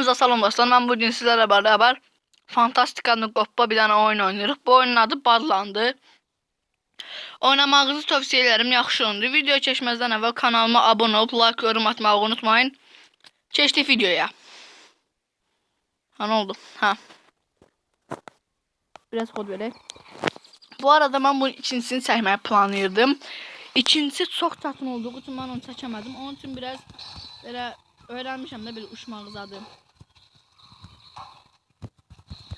Hamınıza salam dostlar. Ben bugün sizlerle beraber Fantastika'nın Qoppa bir tane oyun oynayırıq. Bu oyunun adı Badlandı. Oynamağınızı tövsiyə ederim. Yaxşı oyundur. Video keçməzdən əvvəl kanalıma abunə olub, like, yorum atmağı unutmayın. Keçdik videoya. Ha ne oldu? Ha. Biraz kod verək. Bu arada ben bunun ikincisini çəkməyi planlayırdım. İkincisi çok çətin olduğu için ben onu çəkəmədim. Onun için biraz belə öyrənmişəm də bir uçmaq zadı.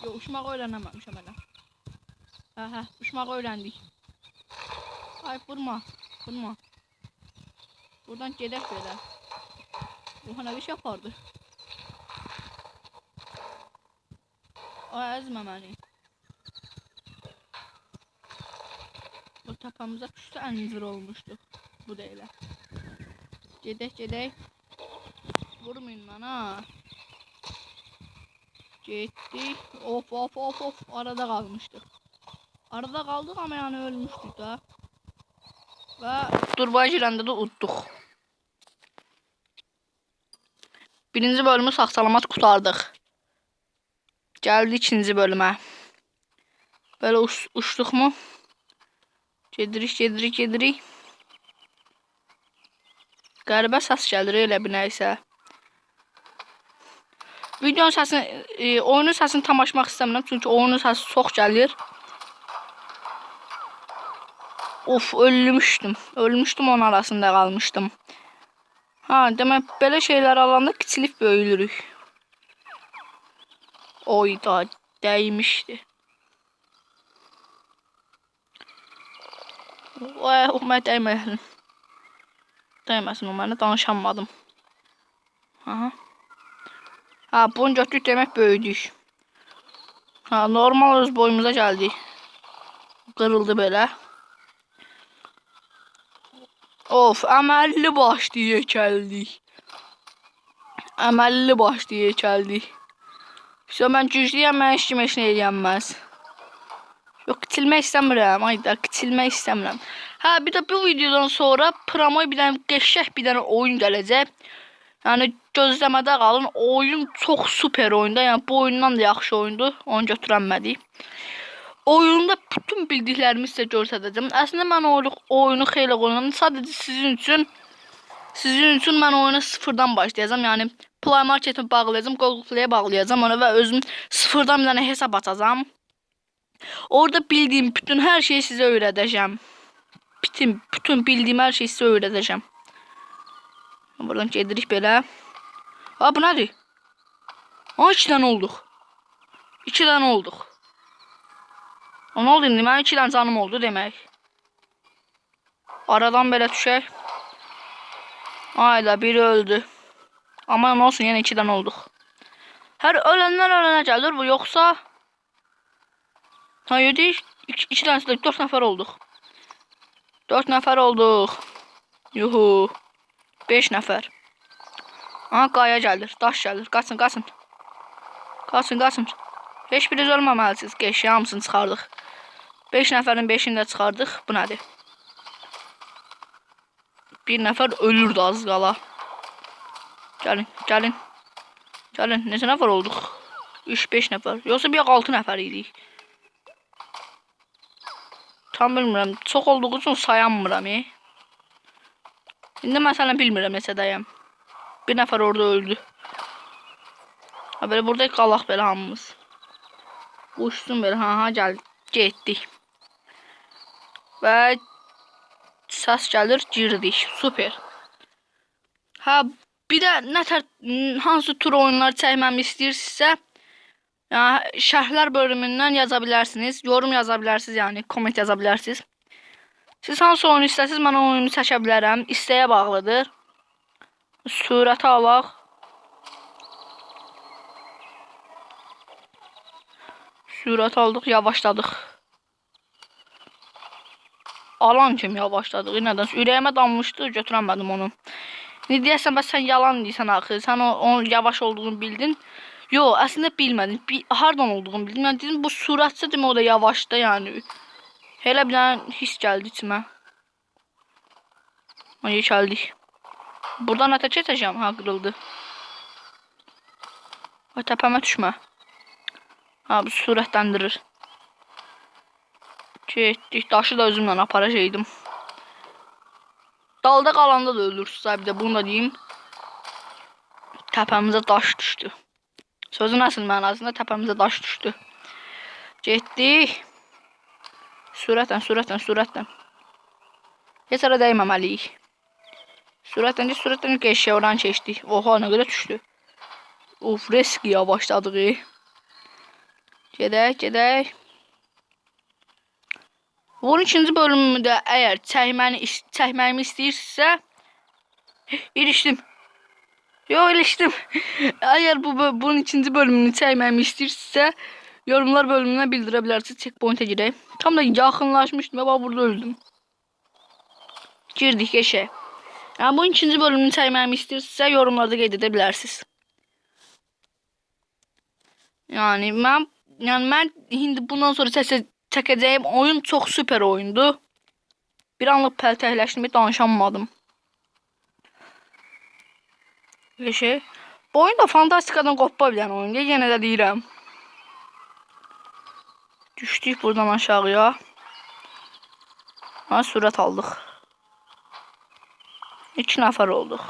Yo, uçmaq öyrənəməmişəm hələ. Hə, hə, uçmaq öyrəndik. Ay, vurma, vurma. Buradan gedək belə. Oha, nə bir şey yapardı. Ay, əzmə məni. Bu tapamıza düşdü, əncir olmuşdu. Bu da elə. Gedək, gedək. Vurmayın ha. Gitti. Of of of of. Arada kalmıştık. Arada kaldık ama yani ölmüştük da. Ve durba girəndə də utduq. Birinci bölümü sağ salamat qutardıq. Gəldi ikinci bölümə. Böyle uç, uçduq mu? Gedirik, gedirik, gedirik. Qəribə səs gəlir elə bir nəysə. Videonun səsini, e, oyunun səsini tam açmaq istəmirəm çünki oyunun səsi çox gəlir. Of, ölmüşdüm. Ölmüşdüm onun arasında qalmışdım. Ha, demək belə şeylər alanda kiçilib böyüyürük. Oy da dəymişdi. Vay, o mənə dəyməsin. Dəyməsin o mənə danışamadım. Aha. Ha götürdük demek böyüdük. Ha normal öz boyumuza geldik. Kırıldı böyle. Of əməlli başlıya gəldik. Əməlli başlıya gəldik. İşte mən güclüyəm, mən heç kim heç nə eləyənməz. Yox, kitilmək istəmirəm. Ayda, kitilmək istəmirəm. Hə, bir də bu videodan sonra Pramoy bir dənə qəşəng bir dənə oyun gələcək. Yəni gözləmədə qalın. Oyun çox super oyunda. Yəni bu oyundan da yaxşı oyundur. Onu götürənmədik. Oyunda bütün bildiklərimi sizə göstərəcəm. Əslində mən oyunu, oyunu xeyli oynadım. Sadəcə sizin üçün sizin üçün mən oyuna sıfırdan başlayacağam. Yəni Play Market'i bağlayacağım, Google Play'e bağlayacağım onu və özüm sıfırdan bir dənə hesab açacağam. Orada bildiyim bütün hər şeyi sizə öyrədəcəm. Bütün bütün bildiyim hər şeyi sizə öyrədəcəm. Buradan gedirik belə. Ha bu nədir? Ha iki dənə olduq. İki dənə olduq. O nə oldu indi? Mənim iki dənə canım oldu demək. Aradan belə düşək. Ayda biri öldü. Ama ne olsun yine iki dənə olduq. Hər ölənlər ölənə gəlir bu yoxsa Ha yedik. İki, iki dənəsi də dörd nəfər olduq. Dörd nəfər olduq. Yuhu. 5 nəfər. Aha qaya gəlir, daş gəlir. Qaçın, qaçın. Qaçın, qaçın. Heç biriniz ölməməlisiniz. Keşi hamısını çıxardıq. 5 nəfərin 5-ini də çıxardıq. Bu nədir? Bir nəfər ölürdü az qala. Gəlin, gəlin. Gəlin, neçə nəfər olduq? 3-5 nəfər. Yoxsa bir 6 nəfər idik. Tam bilmirəm. Çox olduğu üçün sayanmıram. E. İndi məsələn bilmirəm neçədəyəm. Bir nəfər orada öldü. Ha belə burada qalaq belə hamımız. Uçsun belə ha ha gəl getdik. Və səs gəlir girdik. Super. Ha bir də nətər hansı tur oyunlar çəkməmi istəyirsinizsə yəni şərhlər bölümündən yaza bilərsiniz. Yorum yaza bilərsiniz, yəni komment yaza bilərsiniz. Siz hansı oyunu istəsiniz, mən o oyunu seçə bilərəm. İstəyə bağlıdır. Surətə alaq. Sürət aldıq, yavaşladıq. Alan kimi yavaşladıq. Nədən ürəyimə dammışdı, götürəmədim onu. Ne deyəsən, bəs sən yalan deyirsən axı. Sən o, onun yavaş olduğunu bildin. Yo, əslində bilmədin. Bi hardan olduğunu bildin. Mən dedim bu sürətçi demə o da yavaşda yəni. Elə bir dənə his gəldi içimə. Ay gəldik. Buradan ata keçəcəm, ha qırıldı. Ay təpəmə düşmə. Ha bu sürətləndirir. Getdik. Daşı da özümlə aparacaqdım. Dalda qalanda da ölürsüz. Bir də bunu da deyim. Təpəmizə daş düşdü. Sözün əsl mənasında təpəmizə daş düşdü. Getdik. Sürətlə, sürətlə, sürətlə. Heç ara dəyməməliyik. Sürətlə, de, sürətlə geçişə oran keçdik. Oha nə qədər düşdü. Of, risk yavaşladıq. Gedək, gedək. Bunun ikinci bölümündə əgər çəkməni çəkməyimi istəyirsə ilişdim. Yo ilişdim. Əgər bu bunun ikinci bölümünü çəkməyimi istəyirsə yorumlar bölümünə bildirə bilərsiniz. Checkpoint'e girək. Tam da yaxınlaşmışdım və bax burada öldüm. Girdik eşə. Yəni bunun ikinci bölümünü çəkməyimi istəyirsə yorumlarda qeyd edə bilərsiniz. Yani mən yəni mən indi bundan sonra çəkə, çəkəcəyim oyun çox super oyundu. Bir anlıq pəltəkləşdim, danışamadım. Şey. Bu oyun da fantastikadan qopa bilən oyundur. Yenə də deyirəm. Düşdük buradan aşağıya. Ha, sürət aldıq. İki nəfər olduq.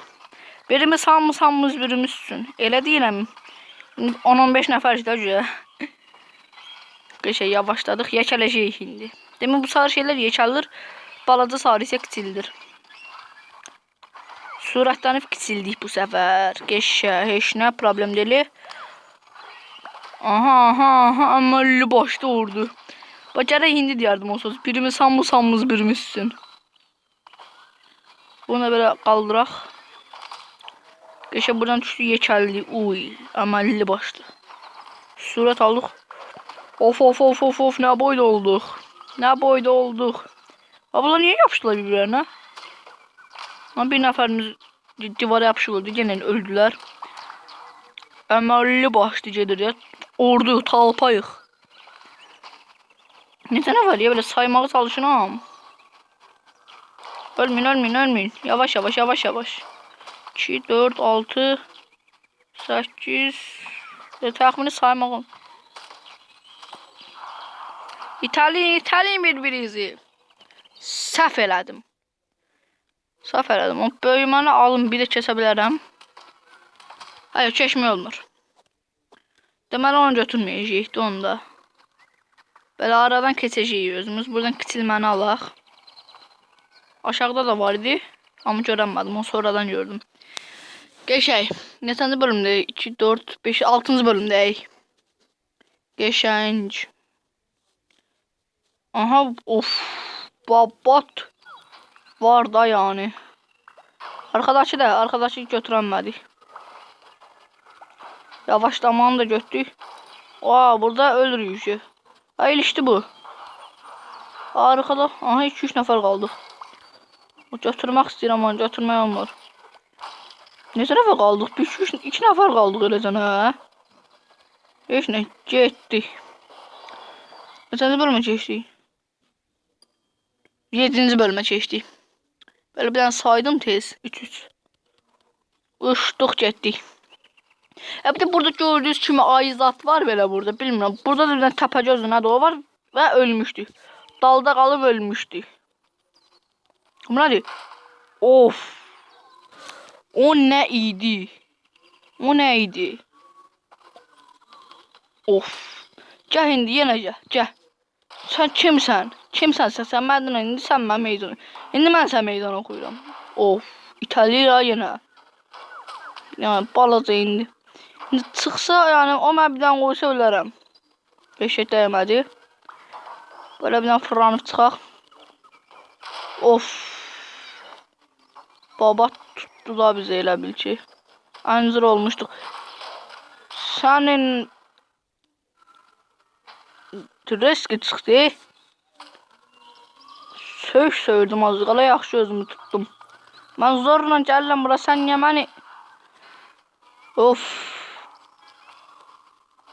Birimiz hamımız hamımız birimiz üçün. Elə deyirəm. 10-15 nəfər də. Bir şey yavaşladıq. Yekələcəyik indi. Demək bu sarı şeylər yekəlir. Balaca sarı isə kiçildir. Sürətlənib kiçildik bu səfər. Geçə, heç nə problem deyil. Aha, aha, aha, əməlli başda vurdu. Bax gərək indi deyərdim o söz. Birimiz hamımız hamımız birimizsin. Bunu belə qaldıraq. Geçə buradan düşdü yekəlli. Uy, əməlli başdı. Sürət aldıq. Of of of of of nə boyda olduq. Nə boyda olduq. Ha bunlar niyə yapışdılar bir-birlərinə? Ha bir nəfərimiz di- divara yapışıq öldü. Yenə öldülər. Əməlli başdı gedir ya. Ordu talpayıq. Necə nə var ya belə saymağa çalışıram. Ölmeyin ölmeyin ölmeyin. Yavaş yavaş yavaş yavaş. 2, 4, 6, 8 ve tahmini saymağım. İtalyan İtalyan bir-birinizi. Səhv elədim. Səhv elədim. O böyüməni alın bir də kəsə bilərəm. Hayır, çeşme olmur. Deməli onu götürməyəcəyikdi onu da. Belə aradan keçəcəyik özümüz. Buradan kiçilməni alaq. Aşağıda da var idi. Amma görənmədim. Onu sonradan gördüm. Geçək. Neçənci bölümdə? 2, 4, 5, 6-cı bölümdəyik. Geçənc. Aha, of. Babat. Var da yani. Arkadaşı da, arkadaşı götürəmədik. Yavaşlamanı da götürdük. Aa, burada ölürük. ki. Ha, ilişdi bu. Arkada, aha 2-3 nəfər qaldıq. Götürmək istəyirəm, onu götürmək olmur. Neçə nəfər qaldıq? 1 2 2 nəfər qaldıq eləcən hə. Heç nə getdik. Neçənci bölümə keçdik? 7-ci bölümə keçdik. Belə bir dənə saydım tez. 3 3. Uçduq getdik. Ya bir de burada gördüğünüz kimi ayzat var belə burada. Bilmirəm. Burada da bir təpəgöz nədir o var və ölmüşdü. Dalda qalıb ölmüşdü. Bu nədir? Of. O nə idi? O nə idi? Of. Gəl indi yenə gəl. Gəl. Sən kimsən? Kimsən sən? Sən məndən indi sən mən meydan. İndi mən sən meydan oxuyuram. Of. İtalya yenə. Yəni balaca indi. İndi çıxsa, yəni o dənə qoysa ölərəm. Beşə dəymədi. Böyle bir dənə fırlanıb çıxaq. Of. Baba tuttu da bizi elə bil ki. Ancır olmuşduq. Sənin riski çıxdı. Söz söydüm az qala yaxşı özümü tutdum. Mən zorla gəlirəm bura sən niyə məni Of.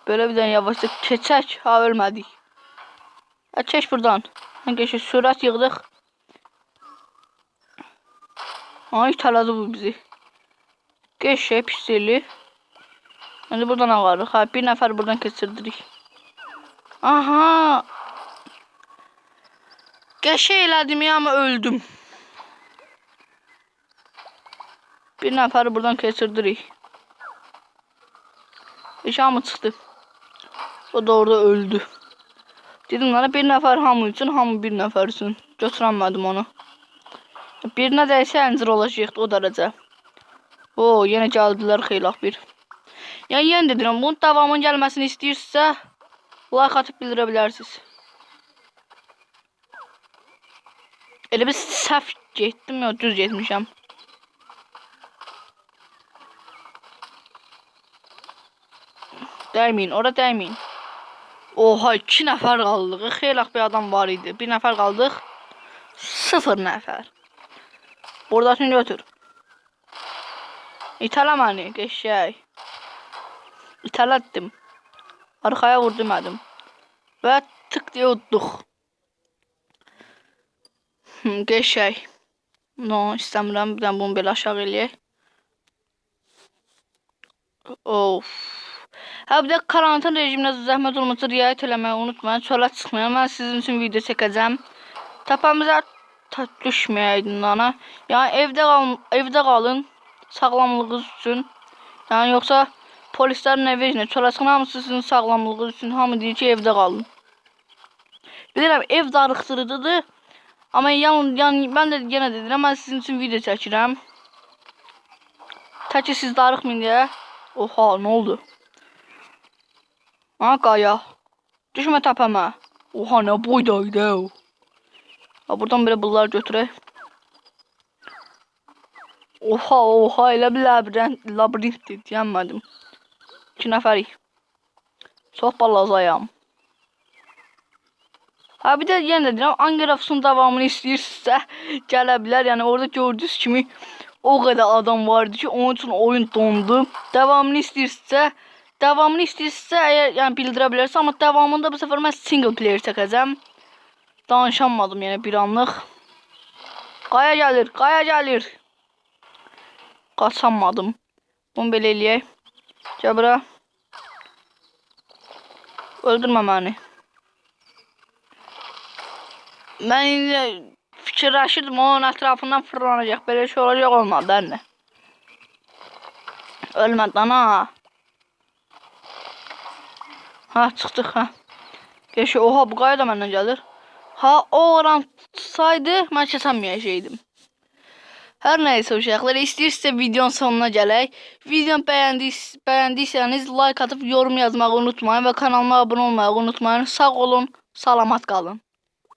Böyle bir tane yavaşça keçək. Ha ölmədik. Ha çək buradan. Geçək sürət yığdıq. Ay itələdi bu bizi. Geçək pisli. İndi buradan ağarıq. Ha, bir nəfər buradan keçirdirik. Aha. Qəşəng elədim ya, amma öldüm. Bir nəfəri buradan keçirdirik. Eşamı çıxdı. O da orada öldü. Dedim ona bir nəfər hamı üçün, hamı bir nəfər üçün. Götürəmədim onu. Birinə dəysə əncir olacaqdı o dərəcə. O, yenə gəldilər xeylaq bir. Yəni yenə də deyirəm, bunun davamının gəlməsini istəyirsə, like atıb bildirə bilərsiniz. Elə bir səhv getdim ya, düz getmişəm. Dəyməyin, ora dəyməyin. Oha, iki nəfər qaldıq. Xeylaq bir adam var idi. Bir nəfər qaldıq. Sıfır nəfər. Buradakını götür. İtələ məni, qəşəng. İtələtdim. Arxaya vurdum ədim. Və tık deyə udduq. Qəşəng. No, istəmirəm. Bir bunu belə aşağı eləyək. Of. Hə bir də karantin rejiminə zəhmət olmasa riayət eləməyi unutmayın. Çölə çıxmayın. Mən sizin üçün video çəkəcəm. Təpəmizə düşməyəydin ana. Yəni evdə qalın, evdə qalın sağlamlığınız üçün. Yəni yoxsa polislərin evi ilə çölə çıxın hamısı sizin sağlamlığınız üçün. Hamı deyir ki, evdə qalın. Bilirəm ev darıxdırıcıdır. Amma yan, yan mən də yenə də deyirəm, mən sizin üçün video çəkirəm. Tək ki siz darıxmayın deyə. Oha, nə oldu? Ha qaya. Düşmə təpəmə. Oha, nə boydaydı. Ha, buradan belə bunlar götürək. Oha, oha, elə bir labirint, labirintdir, deyəmədim. İki nəfərik. Çox balazayam. Ha bir də yenə də deyirəm, Angerafsun davamını istəyirsinizsə gələ bilər. Orada gördüyünüz kimi o qədər adam vardı ki, onun üçün oyun dondu. Davamını istəyirsinizsə, davamını istəyirsinizsə əgər yəni bildirə bilərsiniz, amma davamında bu səfər mən single player çəkəcəm. Danışamadım yəni bir anlıq. Qaya gəlir, qaya gəlir. Qaçamadım. Bunu belə eləyək. Gəl bura. Öldürmə məni. Mən indi fikirləşirdim onun ətrafından fırlanacaq. Belə şey olacaq olmadı anne. Ölmədi ana. Ha çıxdıq ha. Geçi oha bu qaya da məndən gəlir. Ha o oran tutsaydı mən keçəməyəcəkdim. Hər nəysə uşaqlar istəyirsə videonun sonuna gələk. Videonu bəyəndiys bəyəndiysəniz like atıb yorum yazmağı unutmayın və kanalıma abunə olmağı unutmayın. Sağ olun, salamat qalın.